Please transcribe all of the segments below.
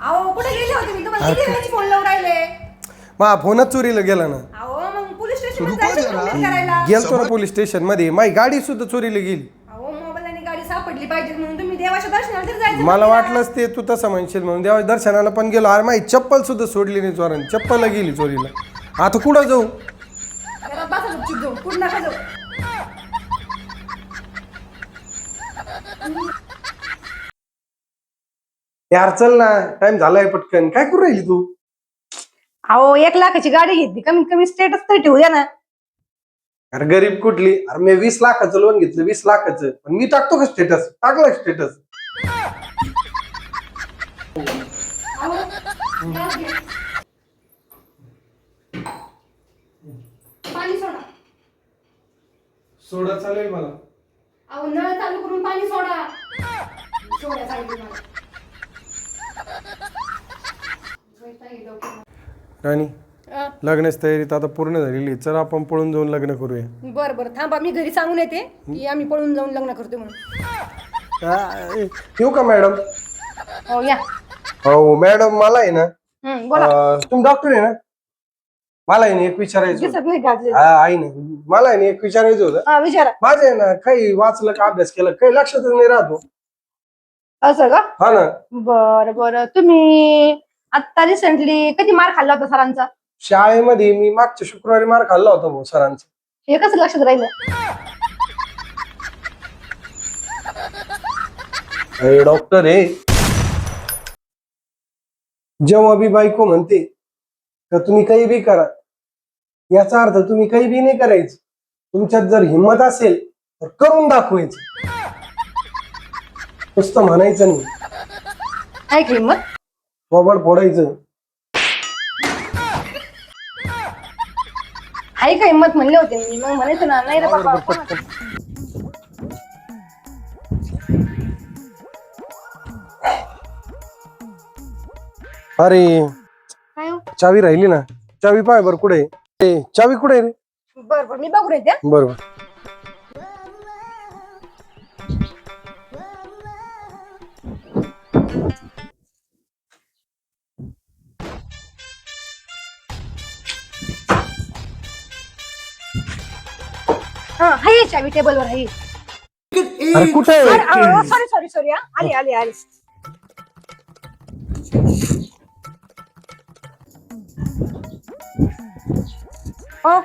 अहो कुठे गेले होते? मी तुम्हाला किती वेळेस फोन लावून राहिले? मा फोनच चोरीला गेला ना. अहो मग पोलीस स्टेशन करायला. गेलतो ना पोलीस स्टेशनमध्ये. माझी गाडी सुद्धा चोरीला गेली. अहो मोबाईल आणि गाडी सापडली पाहिजे म्हणून तुम्ही देवाच्या दर्शनाला तरी जायचं मला. वाटलंच ते तू तसं म्हणशील म्हणून. देवा दर्शनाला पण गेलो. अरे माझी चप्पल सुद्धा सोडली नाही चोराने चप्पल गेली चोरीला. आता कुठं जाऊ? घरात बसा नका जाऊ. यार चल ना टाइम झालाय पटकन. काय करू राहिली तू? अहो एक लाखाची गाडी घेतली. कमीत कमी स्टेटस तरी ठेवू द्या ना. अरे गरीब कुठली? अरे मी वीस लाखाचं लोन घेतलं वीस लाखाचं. पण मी टाकतो का स्टेटस टाकलं स्टेटस पाणी सोडा. सोडा चालेल मला. अहो नळ चालू करून पाणी सोडा. सोडा सांगितलं मला. वैताग येतो. राणी लग्नाची तयारी तर आता पूर्ण झालेली. चल आपण पळून जाऊन लग्न करूया. बरं बरं. थांबा मी घरी सांगून येते की आम्ही पळून जाऊन लग्न करतो म्हणून. आ, येऊ का मॅडम? हो या. हो मॅडम मला आहे ना हं, बोला. अं, तुम्ही डॉक्टर आहे ना? मला आहे ना एक विचारायचं होतं. दिसत नाही घातले हा, आहे ना. मला आहे ना एक विचारायचं होतं. हा विचारा. माझं आहे ना काही वाचलं का अभ्यास केला काही लक्षातच नाही राहतो असं का? हा ना. बर बर. तुम्ही आता रिसेंटली कधी मार खाल्ला होता सरांचा? शाळेमध्ये मी मागच्या शुक्रवारी मार खाल्ला होता भाऊ सरांचा. हे कसं लक्षात राहिलं? अरे डॉक्टर आहे जेव्हा बी बायको म्हणते का तुम्ही काही बी करा. याचा अर्थ तुम्ही काही बी नाही करायचं. तुमच्यात जर हिंमत असेल तर करून दाखवायचं. नुसतं म्हणायचं नाही. आहे का मोबाईल फोडायचं. आहे का हिंमत म्हणले होते मी. मग म्हणायचं ना नाही रे बाबा अरे काय हो? चावी राहिली ना. चावी पाय बरं कुठे आहे? ए, चावी कुठे आहे रे? बर बर मी बघू येते हं. बरोबर. हा आहे चावी टेबलवर आहे अरे कुठे? आहे सॉरी सॉरी सॉरी आली आली आली। हो।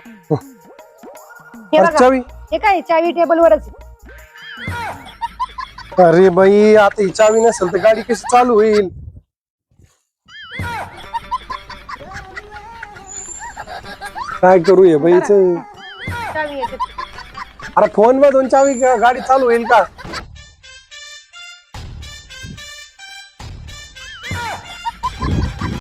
हे बघा चावी हे काय चावी टेबलवरच आहे. अरे बाई आता ही चावी नसेल तर गाडी कशी चालू होईल? काय करू ये बाईच चावी अरे फोन मधून चावी गाडी चालू होईल का?